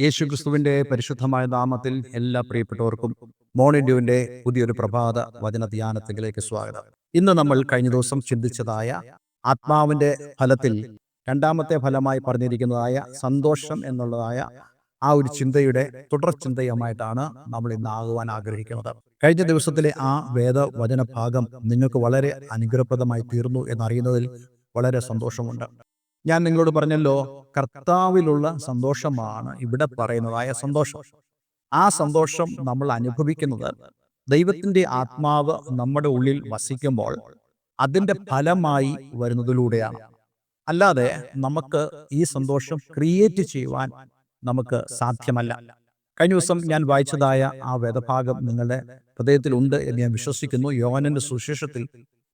യേശു ക്രിസ്തുവിന്റെ പരിശുദ്ധമായ നാമത്തിൽ എല്ലാ പ്രിയപ്പെട്ടവർക്കും മോണിഡ്യൂവിന്റെ പുതിയൊരു പ്രഭാത വചന ധ്യാനത്തിലേക്ക് സ്വാഗതം. ഇന്ന് നമ്മൾ കഴിഞ്ഞ ദിവസം ചിന്തിച്ചതായ ആത്മാവിന്റെ ഫലത്തിൽ രണ്ടാമത്തെ ഫലമായി പറഞ്ഞിരിക്കുന്നതായ സന്തോഷം എന്നുള്ളതായ ആ ഒരു ചിന്തയുടെ തുടർ ചിന്തയുമായിട്ടാണ് നമ്മൾ ഇന്ന് ആകുവാൻ ആഗ്രഹിക്കുന്നത്. കഴിഞ്ഞ ദിവസത്തിലെ ആ വേദവചന ഭാഗം നിങ്ങൾക്ക് വളരെ അനുഗ്രഹപ്രദമായി തീർന്നു എന്നറിയുന്നതിൽ വളരെ സന്തോഷമുണ്ട്. ഞാൻ നിങ്ങളോട് പറഞ്ഞല്ലോ കർത്താവിലുള്ള സന്തോഷമാണ് ഇവിടെ പറയുന്നതായ സന്തോഷം. ആ സന്തോഷം നമ്മൾ അനുഭവിക്കുന്നത് ദൈവത്തിന്റെ ആത്മാവ് നമ്മുടെ ഉള്ളിൽ വസിക്കുമ്പോൾ അതിന്റെ ഫലമായി വരുന്നതിലൂടെയാണ്. അല്ലാതെ നമുക്ക് ഈ സന്തോഷം ക്രിയേറ്റ് ചെയ്യുവാൻ നമുക്ക് സാധ്യമല്ല. കഴിഞ്ഞ ദിവസം ഞാൻ വായിച്ചതായ ആ വേദഭാഗം നിങ്ങളുടെ ഹൃദയത്തിലുണ്ട് എന്ന് ഞാൻ വിശ്വസിക്കുന്നു. യോഹനന്റെ സുശേഷത്തിൽ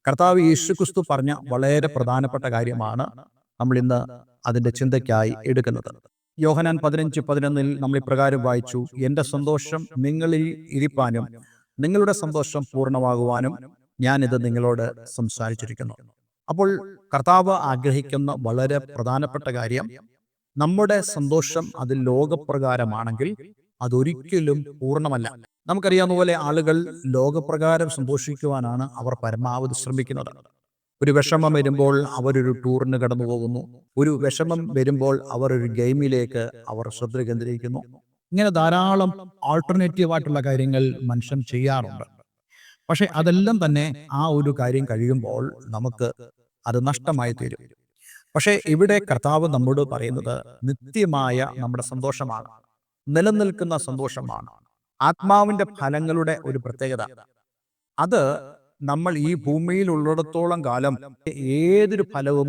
കർത്താവ് യേശുക്രിസ്തു പറഞ്ഞ വളരെ പ്രധാനപ്പെട്ട കാര്യമാണ്. നമ്മൾ ഇന്ന് അതിന്റെ ചിന്തയ്ക്കായി എടുക്കുന്നത്. യോഹനാൻ പതിനഞ്ച് പതിനൊന്നിൽ നമ്മൾ ഇപ്രകാരം വായിച്ചു എന്റെ സന്തോഷം നിങ്ങളിൽ ഇരിപ്പാനും നിങ്ങളുടെ സന്തോഷം പൂർണമാകുവാനും ഞാനിത് നിങ്ങളോട് സംസാരിച്ചിരിക്കുന്നു. അപ്പോൾ കർത്താവ് ആഗ്രഹിക്കുന്ന വളരെ പ്രധാനപ്പെട്ട കാര്യം നമ്മുടെ സന്തോഷം അത് ലോകപ്രകാരമാണെങ്കിൽ അതൊരിക്കലും പൂർണമല്ല. നമുക്കറിയാവുന്ന പോലെ ആളുകൾ ലോകപ്രകാരം സന്തോഷിക്കുവാനാണ് അവർ പരമാവധി ശ്രമിക്കുന്നത്. ഒരു വിഷമം വരുമ്പോൾ അവരൊരു ടൂറിന് കടന്നു പോകുന്നു ഒരു വിഷമം വരുമ്പോൾ അവർ ഒരു ഗെയിമിലേക്ക് അവർ ശ്രദ്ധ കേന്ദ്രീകരിക്കുന്നു. ഇങ്ങനെ ധാരാളം ആൾട്ടർനേറ്റീവ് ആയിട്ടുള്ള കാര്യങ്ങൾ മനുഷ്യൻ ചെയ്യാറുണ്ട്. പക്ഷെ അതെല്ലാം തന്നെ ആ ഒരു കാര്യം കഴിയുമ്പോൾ നമുക്ക് അത് നഷ്ടമായി തീരും. പക്ഷേ ഇവിടെ കർത്താവ് നമ്മോട് പറയുന്നത് നിത്യമായ നമ്മുടെ സന്തോഷമാണ്. നിലനിൽക്കുന്ന സന്തോഷമാണ്. ആത്മാവിന്റെ ഫലങ്ങളുടെ ഒരു പ്രത്യേകത. അത് നമ്മൾ ഈ ഭൂമിയിൽ ഉള്ളിടത്തോളം കാലം ഏതൊരു ഫലവും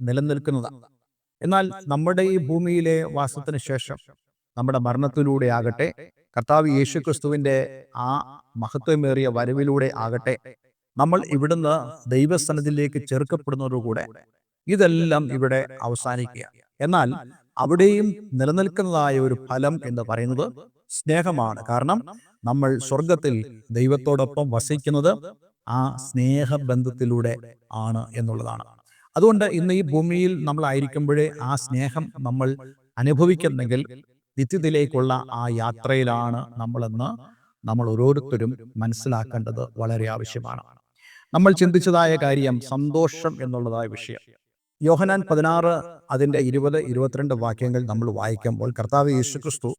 നിലനിൽക്കുന്നതാണ് എന്നാൽ നമ്മുടെ ഈ ഭൂമിയിലെ വാസത്തിന് ശേഷം നമ്മുടെ മരണത്തിലൂടെ ആകട്ടെ കർത്താവ് യേശു ക്രിസ്തുവിന്റെ ആ മഹത്വമേറിയ വരവിലൂടെ ആകട്ടെ നമ്മൾ ഇവിടുന്ന് ദൈവസ്ഥാനത്തിലേക്ക് ചേർക്കപ്പെടുന്നതോടുകൂടെ ഇതെല്ലാം ഇവിടെ അവസാനിക്കുക. എന്നാൽ അവിടെയും നിലനിൽക്കുന്നതായ ഒരു ഫലം എന്ന് പറയുന്നത് സ്നേഹമാണ്. കാരണം നമ്മൾ സ്വർഗത്തിൽ ദൈവത്തോടൊപ്പം വസിക്കുന്നത് ആ സ്നേഹബന്ധത്തിലൂടെ ആണ് എന്നുള്ളതാണ്. അതുകൊണ്ട് ഇന്ന് ഈ ഭൂമിയിൽ നമ്മൾ ആയിരിക്കുമ്പോഴേ ആ സ്നേഹം നമ്മൾ അനുഭവിക്കുന്നെങ്കിൽ നിത്യത്തിലേക്കുള്ള ആ യാത്രയിലാണ് നമ്മളെന്ന് നമ്മൾ ഓരോരുത്തരും മനസ്സിലാക്കേണ്ടത് വളരെ ആവശ്യമാണ്. നമ്മൾ ചിന്തിച്ചതായ കാര്യം സന്തോഷം എന്നുള്ളതായ വിഷയം. യോഹനാൻ പതിനാറ് അതിന്റെ ഇരുപത് ഇരുപത്തിരണ്ട് വാക്യങ്ങൾ നമ്മൾ വായിക്കുമ്പോൾ കർത്താവ് യേശുക്രിസ്തു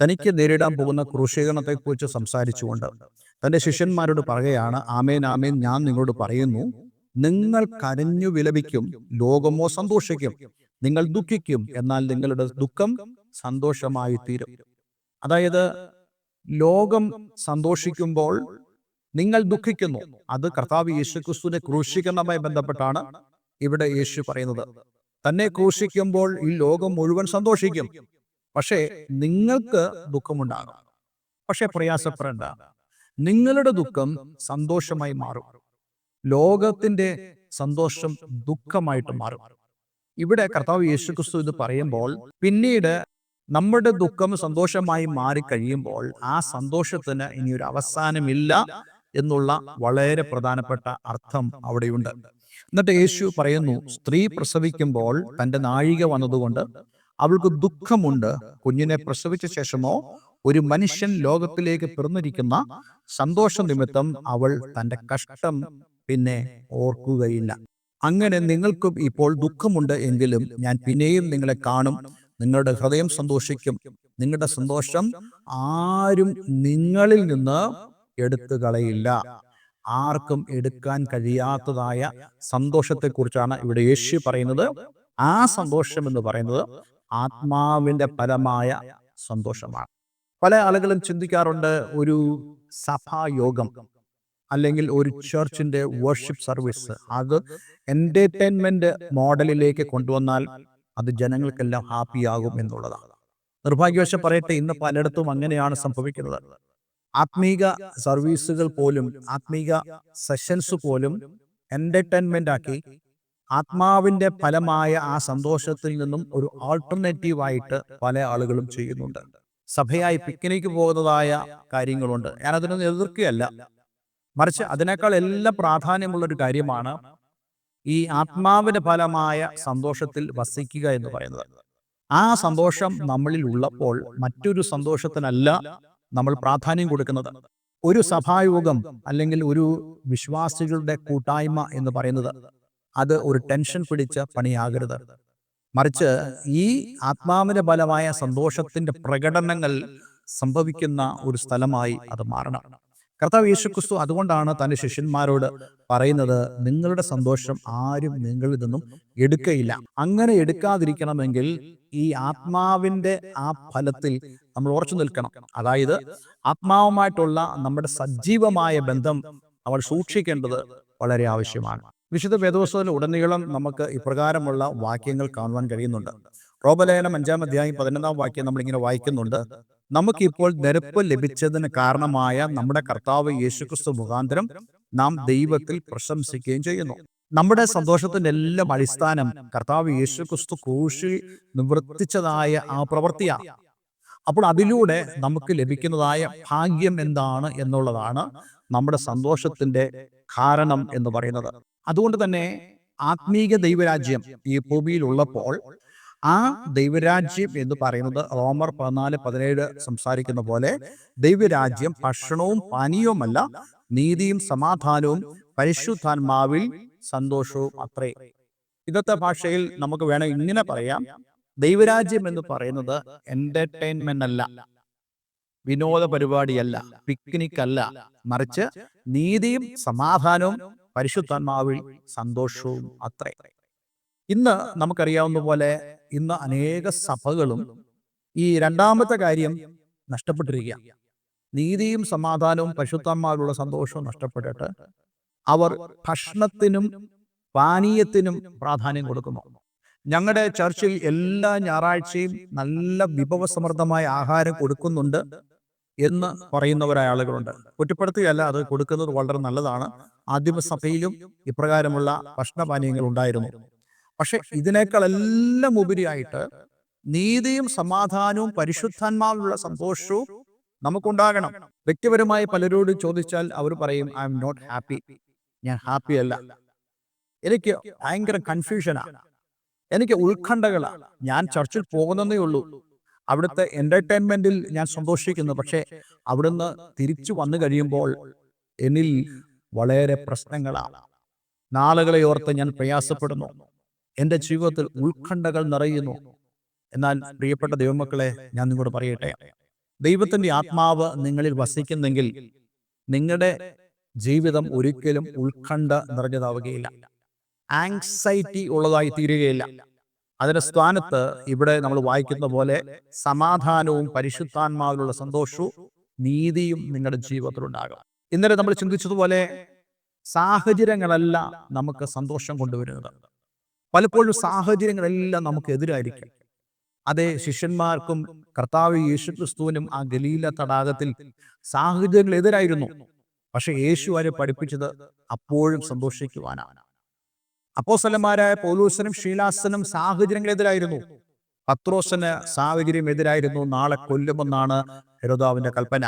തനിക്ക് നേരിടാൻ പോകുന്ന ക്രൂശീകരണത്തെക്കുറിച്ച് സംസാരിച്ചുകൊണ്ട് തന്റെ ശിഷ്യന്മാരോട് പറയുകയാണ് ആമേൻ ആമേൻ ഞാൻ നിങ്ങളോട് പറയുന്നു നിങ്ങൾ കരഞ്ഞു വിലപിക്കും ലോകമോ സന്തോഷിക്കും നിങ്ങൾ ദുഃഖിക്കും എന്നാൽ നിങ്ങളുടെ ദുഃഖം സന്തോഷമായി തീരും. അതായത് ലോകം സന്തോഷിക്കുമ്പോൾ നിങ്ങൾ ദുഃഖിക്കുന്നു. അത് കർത്താവ് യേശുക്രിസ്തുവിനെ ക്രൂശിക്കണമായി ബന്ധപ്പെട്ടാണ് ഇവിടെ യേശു പറയുന്നത്. തന്നെ ക്രൂശിക്കുമ്പോൾ ഈ ലോകം മുഴുവൻ സന്തോഷിക്കും. പക്ഷേ നിങ്ങൾക്ക് ദുഃഖമുണ്ടാകും. പക്ഷെ പ്രയാസപ്പെടേണ്ട. നിങ്ങളുടെ ദുഃഖം സന്തോഷമായി മാറും. ലോകത്തിന്റെ സന്തോഷം ദുഃഖമായിട്ട് മാറും. ഇവിടെ കർത്താവ് യേശുക്രിസ്തു ഇത് പറയുമ്പോൾ പിന്നീട് നമ്മുടെ ദുഃഖം സന്തോഷമായി മാറിക്കഴിയുമ്പോൾ ആ സന്തോഷത്തിന് ഇനി ഒരു അവസാനമില്ല എന്നുള്ള വളരെ പ്രധാനപ്പെട്ട അർത്ഥം അവിടെയുണ്ട്. എന്നിട്ട് യേശു പറയുന്നു സ്ത്രീ പ്രസവിക്കുമ്പോൾ തന്റെ നാഴിക വന്നതുകൊണ്ട് അവൾക്ക് ദുഃഖമുണ്ട്. കുഞ്ഞിനെ പ്രസവിച്ച ശേഷമോ ഒരു മനുഷ്യൻ ലോകത്തിലേക്ക് പിറന്നിരിക്കുന്ന സന്തോഷ നിമിത്തം അവൾ തന്റെ കഷ്ടം പിന്നെ ഓർക്കുകയില്ല. അങ്ങനെ നിങ്ങൾക്കും ഇപ്പോൾ ദുഃഖമുണ്ട് എങ്കിലും ഞാൻ പിന്നെയും നിങ്ങളെ കാണും. നിങ്ങളുടെ ഹൃദയം സന്തോഷിക്കും. നിങ്ങളുടെ സന്തോഷം ആരും നിങ്ങളിൽ നിന്ന് എടുത്തു കളയില്ല. ആർക്കും എടുക്കാൻ കഴിയാത്തതായ സന്തോഷത്തെക്കുറിച്ചാണ് ഇവിടെ യേശു പറയുന്നത്. ആ സന്തോഷം എന്ന് പറയുന്നത് ആത്മാവിന്റെ ഫലമായ സന്തോഷമാണ്. പല ആളുകളും ചിന്തിക്കാറുണ്ട് ഒരു സഭായോഗം അല്ലെങ്കിൽ ഒരു ചർച്ചിന്റെ വർഷിപ്പ് സർവീസ് അത് എന്റർടൈൻമെന്റ് മോഡലിലേക്ക് കൊണ്ടുവന്നാൽ അത് ജനങ്ങൾക്കെല്ലാം ഹാപ്പിയാകും എന്നുള്ളതാണ്. നിർഭാഗ്യവശം പറയട്ടെ ഇന്ന് പലയിടത്തും അങ്ങനെയാണ് സംഭവിക്കുന്നത്. ആത്മീക സർവീസുകൾ പോലും ആത്മീക സെഷൻസ് പോലും എന്റർടൈൻമെന്റ് ആക്കി ആത്മാവിന്റെ ഫലമായ ആ സന്തോഷത്തിൽ നിന്നും ഒരു ആൾട്ടർനേറ്റീവായിട്ട് പല ആളുകളും ചെയ്യുന്നുണ്ട്. സഭയായി പിക്നിക്ക് പോകുന്നതായ കാര്യങ്ങളുണ്ട്. ഞാൻ അതിനൊന്നും എതിർക്കുകയല്ല. മറിച്ച് അതിനേക്കാൾ എല്ലാം പ്രാധാന്യമുള്ളൊരു കാര്യമാണ് ഈ ആത്മാവിന്റെ ഫലമായ സന്തോഷത്തിൽ വസിക്കുക എന്ന് പറയുന്നത്. ആ സന്തോഷം നമ്മളിൽ ഉള്ളപ്പോൾ മറ്റൊരു സന്തോഷത്തിനല്ല നമ്മൾ പ്രാധാന്യം കൊടുക്കുന്നത്. ഒരു സഭായോഗം അല്ലെങ്കിൽ ഒരു വിശ്വാസികളുടെ കൂട്ടായ്മ എന്ന് പറയുന്നത് അത് ഒരു ടെൻഷൻ പിടിച്ച പണിയാകരുത്. മറിച്ച് ഈ ആത്മാവിന്റെ ബലമായ സന്തോഷത്തിന്റെ പ്രകടനങ്ങൾ സംഭവിക്കുന്ന ഒരു സ്ഥലമായി അത് മാറണം. കർത്താവ് യേശുക്രിസ്തു അതുകൊണ്ടാണ് തന്റെ ശിഷ്യന്മാരോട് പറയുന്നത് നിങ്ങളുടെ സന്തോഷം ആരും നിങ്ങളിൽ നിന്നും എടുക്കയില്ല. അങ്ങനെ എടുക്കാതിരിക്കണമെങ്കിൽ ഈ ആത്മാവിന്റെ ആ ഫലത്തിൽ നമ്മൾ ഉറച്ചു നിൽക്കണം. അതായത് ആത്മാവുമായിട്ടുള്ള നമ്മുടെ സജീവമായ ബന്ധം അവൾ സൂക്ഷിക്കേണ്ടത് വളരെ ആവശ്യമാണ്. വിശുദ്ധ വേദോത്സവത്തിൽ ഉടനീളം നമുക്ക് ഇപ്രകാരമുള്ള വാക്യങ്ങൾ കാണുവാൻ കഴിയുന്നുണ്ട്. റോബലേന അഞ്ചാം അധ്യായം പതിനൊന്നാം വാക്യം നമ്മളിങ്ങനെ വായിക്കുന്നുണ്ട്. നമുക്കിപ്പോൾ നെരുപ്പ് ലഭിച്ചതിന് കാരണമായ നമ്മുടെ കർത്താവ് യേശുക്രിസ്തു മുഖാന്തരം നാം ദൈവത്തിൽ പ്രശംസിക്കുകയും ചെയ്യുന്നു. നമ്മുടെ സന്തോഷത്തിന്റെ എല്ലാം അടിസ്ഥാനം കർത്താവ് യേശുക്രിസ്തു ക്രൂശിൽ നിവർത്തിച്ചതായ ആ പ്രവൃത്തിയാണ്. അപ്പോൾ അതിലൂടെ നമുക്ക് ലഭിക്കുന്നതായ ഭാഗ്യം എന്താണ് എന്നുള്ളതാണ് നമ്മുടെ സന്തോഷത്തിന്റെ കാരണം എന്ന് പറയുന്നത്. അതുകൊണ്ട് തന്നെ ആത്മീക ദൈവരാജ്യം ഈ ഭൂമിയിൽ ഉള്ളപ്പോൾ ആ ദൈവരാജ്യം എന്ന് പറയുന്നത് റോമർ പതിനാല് പതിനേഴ് സംസാരിക്കുന്ന പോലെ ദൈവരാജ്യം ഭക്ഷണവും പാനീയവുമല്ല നീതിയും സമാധാനവും പരിശുദ്ധാത്മാവിൽ സന്തോഷവും അത്രേ. ഇന്നത്തെ ഭാഷയിൽ നമുക്ക് വേണം ഇങ്ങനെ പറയാം. ദൈവരാജ്യം എന്ന് പറയുന്നത് എന്റർടൈൻമെന്റ് അല്ല വിനോദ പരിപാടിയല്ല പിക്നിക് അല്ല. മറിച്ച് നീതിയും സമാധാനവും പരിശുദ്ധാത്മാവിൽ സന്തോഷവും അത്രേ. ഇന്ന് നമുക്കറിയാവുന്ന പോലെ ഇന്ന് അനേക സഭകളും ഈ രണ്ടാമത്തെ കാര്യം നഷ്ടപ്പെട്ടിരിക്കുക നീതിയും സമാധാനവും പരിശുദ്ധാത്മാവിലുള്ള സന്തോഷവും നഷ്ടപ്പെട്ടിട്ട് അവർ ഭക്ഷണത്തിനും പാനീയത്തിനും പ്രാധാന്യം കൊടുക്കുന്നു. ഞങ്ങളുടെ ചർച്ചിൽ എല്ലാ ഞായറാഴ്ചയും നല്ല വിഭവസമൃദ്ധമായ ആഹാരം കൊടുക്കുന്നുണ്ട്. എന്ന് പറയുന്നവരായ ആളുകളുണ്ട്. കുറ്റപ്പെടുത്തുകയല്ല അത് കൊടുക്കുന്നത് വളരെ നല്ലതാണ്. ആദിമസഭയിലും ഇപ്രകാരമുള്ള ഭക്ഷണപാനീയങ്ങൾ ഉണ്ടായിരുന്നു. പക്ഷെ ഇതിനേക്കാളെല്ലാം ഉപരിയായിട്ട് നീതിയും സമാധാനവും പരിശുദ്ധാത്മാവിലുള്ള സന്തോഷവും നമുക്കുണ്ടാകണം. വ്യക്തിപരമായി പലരോട് ചോദിച്ചാൽ അവർ പറയും ഐ എം നോട്ട് ഹാപ്പി ഞാൻ ഹാപ്പി അല്ല. എനിക്ക് ഭയങ്കര കൺഫ്യൂഷനാണ് എനിക്ക് ഉത്കണ്ഠകളാണ് ഞാൻ ചർച്ചിൽ പോകുന്നതേ ഉള്ളൂ. അവിടുത്തെ എന്റർടൈൻമെന്റിൽ ഞാൻ സന്തോഷിക്കുന്നു. പക്ഷേ അവിടുന്ന് തിരിച്ചു വന്നു കഴിയുമ്പോൾ എന്നിൽ വളരെ പ്രശ്നങ്ങളാണ് നാളുകളെ ഓർത്ത് ഞാൻ പ്രയാസപ്പെടുന്നു. എന്റെ ജീവിതത്തിൽ ഉത്കണ്ഠകൾ നിറയുന്നു. എന്നാൽ പ്രിയപ്പെട്ട ദൈവമക്കളെ ഞാൻ നിങ്ങളോട് പറയട്ടെ. ദൈവത്തിന്റെ ആത്മാവ് നിങ്ങളിൽ വസിക്കുന്നെങ്കിൽ നിങ്ങളുടെ ജീവിതം ഒരിക്കലും ഉത്കണ്ഠ നിറഞ്ഞതാവുകയില്ല. ആങ്സൈറ്റി ഉള്ളതായി തീരുകയില്ല. അതിന്റെ സ്ഥാനത്ത് ഇവിടെ നമ്മൾ വായിക്കുന്ന പോലെ സമാധാനവും പരിശുദ്ധാത്മാവിലുള്ള സന്തോഷവും നീതിയും നിങ്ങളുടെ ജീവിതത്തിൽ ഉണ്ടാകും. ഇന്നലെ നമ്മൾ ചിന്തിച്ചതുപോലെ സാഹചര്യങ്ങളല്ല നമുക്ക് സന്തോഷം കൊണ്ടുവരുന്നത്. പലപ്പോഴും സാഹചര്യങ്ങളെല്ലാം നമുക്ക് എതിരായിരിക്കും. അതേ ശിഷ്യന്മാർക്കും കർത്താവ് യേശു ക്രിസ്തുവിനും ആ ഗലീല തടാകത്തിൽ സാഹചര്യങ്ങൾ എതിരായിരുന്നു. പക്ഷെ യേശു അവരെ പഠിപ്പിച്ചത് അപ്പോഴും സന്തോഷിക്കുവാനാണ്. അപ്പോസലന്മാരായ പൗലൂസനും ഷീലാസനും സാഹചര്യങ്ങളെതിരായിരുന്നു പത്രോസന് സാഹചര്യം എതിരായിരുന്നു. നാളെ കൊല്ലുമെന്നാണ് ഹെരോദാവിന്റെ കൽപ്പന.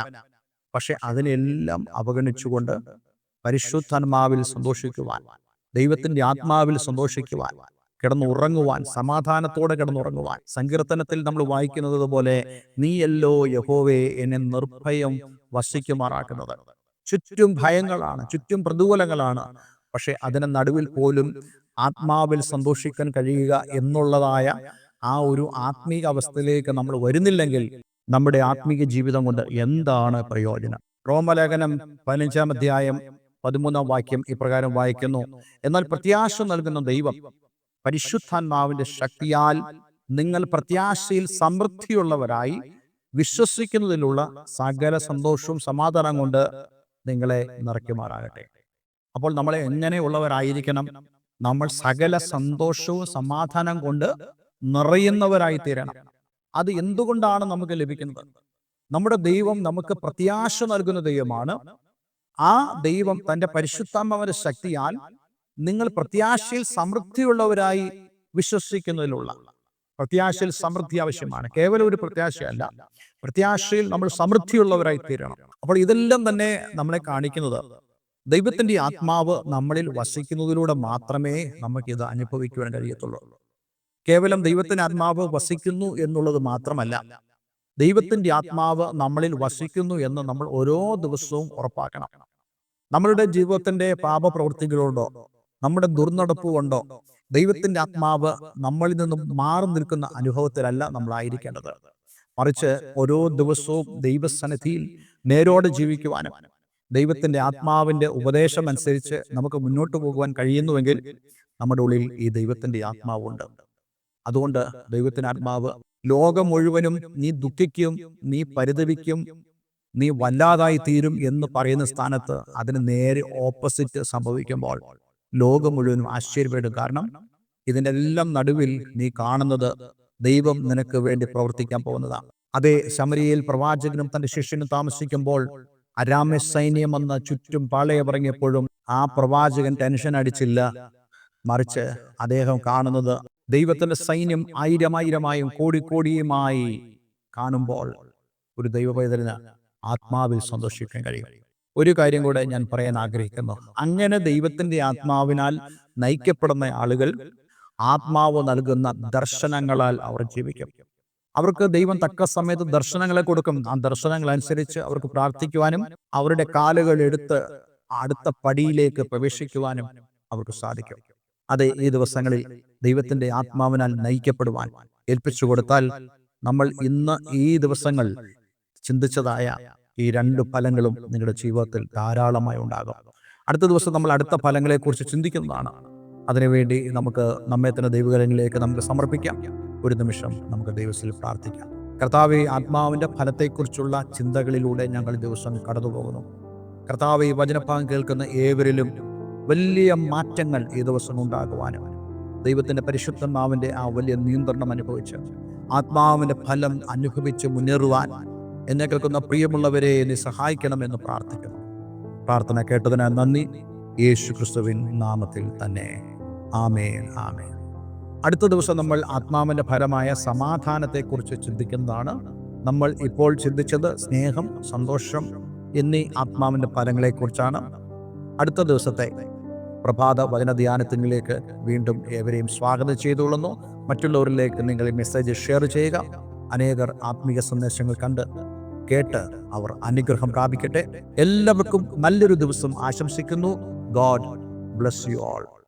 പക്ഷെ അതിനെല്ലാം അവഗണിച്ചുകൊണ്ട് പരിശുദ്ധാത്മാവിൽ സന്തോഷിക്കുവാൻ ദൈവത്തിന്റെ ആത്മാവിൽ സന്തോഷിക്കുവാൻ കിടന്നുറങ്ങുവാൻ സമാധാനത്തോടെ കിടന്നുറങ്ങുവാൻ സങ്കീർത്തനത്തിൽ നമ്മൾ വായിക്കുന്നത് പോലെ നീയല്ലോ യഹോവേ എന്നെ നിർഭയം വസിക്കുമാറാക്കുന്നത്. ചുറ്റും ഭയങ്ങളാണ് ചുറ്റും പ്രതികൂലങ്ങളാണ്. പക്ഷെ അതിന് നടുവിൽ പോലും ആത്മാവിൽ സന്തോഷിക്കാൻ കഴിയുക എന്നുള്ളതായ ആ ഒരു ആത്മീക അവസ്ഥയിലേക്ക് നമ്മൾ വരുന്നില്ലെങ്കിൽ നമ്മുടെ ആത്മീക ജീവിതം കൊണ്ട് എന്താണ് പ്രയോജനം? റോമലേഖനം പതിനഞ്ചാം അധ്യായം പതിമൂന്നാം വാക്യം ഇപ്രകാരം വായിക്കുന്നു. എന്നാൽ പ്രത്യാശ നൽകുന്ന ദൈവം പരിശുദ്ധാത്മാവിന്റെ ശക്തിയാൽ നിങ്ങൾ പ്രത്യാശയിൽ സമൃദ്ധിയുള്ളവരായി വിശ്വസിക്കുന്നതിലുള്ള സകല സന്തോഷവും സമാധാനം കൊണ്ട് നിങ്ങളെ നിറയ്ക്കുമാറാകട്ടെ. അപ്പോൾ നമ്മൾ എങ്ങനെയുള്ളവരായിരിക്കണം നമ്മൾ സകല സന്തോഷവും സമാധാനം കൊണ്ട് നിറയുന്നവരായി തീരണം അത് എന്തുകൊണ്ടാണ് നമുക്ക് ലഭിക്കുന്നത്? നമ്മുടെ ദൈവം നമുക്ക് പ്രത്യാശ നൽകുന്ന ദൈവമാണ്. ആ ദൈവം തന്റെ പരിശുദ്ധാത്മാവിന്റെ ശക്തിയാൽ നിങ്ങൾ പ്രത്യാശയിൽ സമൃദ്ധിയുള്ളവരായി വിശ്വസിക്കുന്നതിലുള്ള പ്രത്യാശയിൽ സമൃദ്ധി ആവശ്യമാണ്. കേവലം ഒരു പ്രത്യാശയല്ല. പ്രത്യാശയിൽ നമ്മൾ സമൃദ്ധിയുള്ളവരായി തീരണം അപ്പോൾ ഇതെല്ലാം തന്നെ നമ്മളെ കാണിക്കുന്നത് ദൈവത്തിന്റെ ആത്മാവ് നമ്മളിൽ വസിക്കുന്നതിലൂടെ മാത്രമേ നമുക്കിത് അനുഭവിക്കുവാൻ കഴിയത്തുള്ളൂ. കേവലം ദൈവത്തിന്റെ ആത്മാവ് വസിക്കുന്നു എന്നുള്ളത് മാത്രമല്ല ദൈവത്തിന്റെ ആത്മാവ് നമ്മളിൽ വസിക്കുന്നു എന്ന് നമ്മൾ ഓരോ ദിവസവും ഉറപ്പാക്കണം. നമ്മളുടെ ജീവിതത്തിന്റെ പാപപ്രവൃത്തികളുണ്ടോ നമ്മുടെ ദുർനടപ്പ് കൊണ്ടോ ദൈവത്തിന്റെ ആത്മാവ് നമ്മളിൽ നിന്നും മാറി നിൽക്കുന്ന അനുഭവത്തിലല്ല നമ്മളായിരിക്കേണ്ടത്. മറിച്ച് ഓരോ ദിവസവും ദൈവസന്നിധിയിൽ നേരോടെ ജീവിക്കുവാനും ദൈവത്തിന്റെ ആത്മാവിന്റെ ഉപദേശം അനുസരിച്ച് നമുക്ക് മുന്നോട്ട് പോകുവാൻ കഴിയുന്നുവെങ്കിൽ നമ്മുടെ ഉള്ളിൽ ഈ ദൈവത്തിന്റെ ആത്മാവുണ്ട് അതുകൊണ്ട് ദൈവത്തിന്റെ ആത്മാവ് ലോകം മുഴുവനും നീ ദുഃഖിക്കും നീ പരിതപിക്കും നീ വല്ലാതായി തീരും എന്ന് പറയുന്ന സ്ഥാനത്ത് അതിന് നേരെ ഓപ്പോസിറ്റ് സംഭവിക്കുമ്പോൾ ലോകം മുഴുവനും ആശ്ചര്യപ്പെടും. കാരണം ഇതിന്റെ എല്ലാം നടുവിൽ നീ കാണുന്നത് ദൈവം നിനക്ക് വേണ്ടി പ്രവർത്തിക്കാൻ പോകുന്നതാണ്. അതേ ശമരിയിൽ പ്രവാചകനും തന്റെ ശിഷ്യനും താമസിക്കുമ്പോൾ അരാമ്യ സൈന്യം വന്ന് ചുറ്റും പാളയമിറങ്ങിയപ്പോഴും ആ പ്രവാചകൻ ടെൻഷൻ അടിച്ചില്ല. മറിച്ച് അദ്ദേഹം കാണുന്നത് ദൈവത്തിന്റെ സൈന്യം ആയിരമായിരമായും കോടിക്കോടിയുമായി കാണുമ്പോൾ ഒരു ദൈവപൈതലിന് ആത്മാവിൽ സന്തോഷിക്കാൻ കഴിയും. ഒരു കാര്യം കൂടെ ഞാൻ പറയാൻ ആഗ്രഹിക്കുന്നു. അങ്ങനെ ദൈവത്തിന്റെ ആത്മാവിനാൽ നയിക്കപ്പെടുന്ന ആളുകൾ ആത്മാവ് നൽകുന്ന ദർശനങ്ങളാൽ അവർ ജീവിക്കും. അവർക്ക് ദൈവം തക്ക സമയത്ത് ദർശനങ്ങളെ കൊടുക്കും. ആ ദർശനങ്ങൾ അനുസരിച്ച് അവർക്ക് പ്രാർത്ഥിക്കുവാനും അവരുടെ കാലുകൾ എടുത്ത് അടുത്ത പടിയിലേക്ക് പ്രവേശിക്കുവാനും അവർക്ക് സാധിക്കും. അതെ ഈ ദിവസങ്ങളിൽ ദൈവത്തിന്റെ ആത്മാവിനാൽ നയിക്കപ്പെടുവാൻ ഏൽപ്പിച്ചു കൊടുത്താൽ നമ്മൾ ഇന്ന് ഈ ദിവസങ്ങൾ ചിന്തിച്ചതായ ഈ രണ്ട് ഫലങ്ങളും നിങ്ങളുടെ ജീവിതത്തിൽ ധാരാളമായി ഉണ്ടാകും. അടുത്ത ദിവസം നമ്മൾ അടുത്ത ഫലങ്ങളെക്കുറിച്ച് ചിന്തിക്കുന്നതാണ്. അതിനുവേണ്ടി നമുക്ക് നമ്മെ തന്നെ ദൈവകരങ്ങളിലേക്ക് നമുക്ക് സമർപ്പിക്കാം. ഒരു നിമിഷം നമുക്ക് ദൈവത്തിൽ പ്രാർത്ഥിക്കാം. കർത്താവ് ആത്മാവിന്റെ ഫലത്തെക്കുറിച്ചുള്ള ചിന്തകളിലൂടെ ഞങ്ങൾ ദിവസം കടന്നുപോകുന്നു. കർത്താവ് ഈ വചനഭാഗം കേൾക്കുന്ന ഏവരിലും വലിയ മാറ്റങ്ങൾ ഈ ദിവസം ഉണ്ടാകുവാനും ദൈവത്തിന്റെ പരിശുദ്ധമാവിന്റെ ആ വലിയ നിയന്ത്രണം അനുഭവിച്ച് ആത്മാവിന്റെ ഫലം അനുഭവിച്ച് മുന്നേറുവാൻ എന്നെ കേൾക്കുന്ന പ്രിയമുള്ളവരെ എന്നെ സഹായിക്കണമെന്ന് പ്രാർത്ഥിക്കുന്നു. പ്രാർത്ഥന കേട്ടതിന് നന്ദി. യേശു ക്രിസ്തുവിൻ നാമത്തിൽ തന്നെ. ആമേൻ ആമേൻ. അടുത്ത ദിവസം നമ്മൾ ആത്മാവിന്റെ ഫലമായ സമാധാനത്തെക്കുറിച്ച് ചിന്തിക്കുന്നതാണ്. നമ്മൾ ഇപ്പോൾ ചിന്തിച്ചത് സ്നേഹം സന്തോഷം എന്നീ ആത്മാവിന്റെ ഫലങ്ങളെക്കുറിച്ചാണ്. അടുത്ത ദിവസത്തെ പ്രഭാത വചന ധ്യാനത്തിലേക്ക് വീണ്ടും ഏവരെയും സ്വാഗതം ചെയ്തുകൊള്ളുന്നു. മറ്റുള്ളവരിലേക്ക് നിങ്ങൾ ഈ മെസ്സേജ് ഷെയർ ചെയ്യുക. അനേകർ ആത്മീയ സന്ദേശങ്ങൾ കണ്ട് കേട്ട് അവർ അനുഗ്രഹം പ്രാപിക്കട്ടെ. എല്ലാവർക്കും നല്ലൊരു ദിവസം ആശംസിക്കുന്നു. God bless you all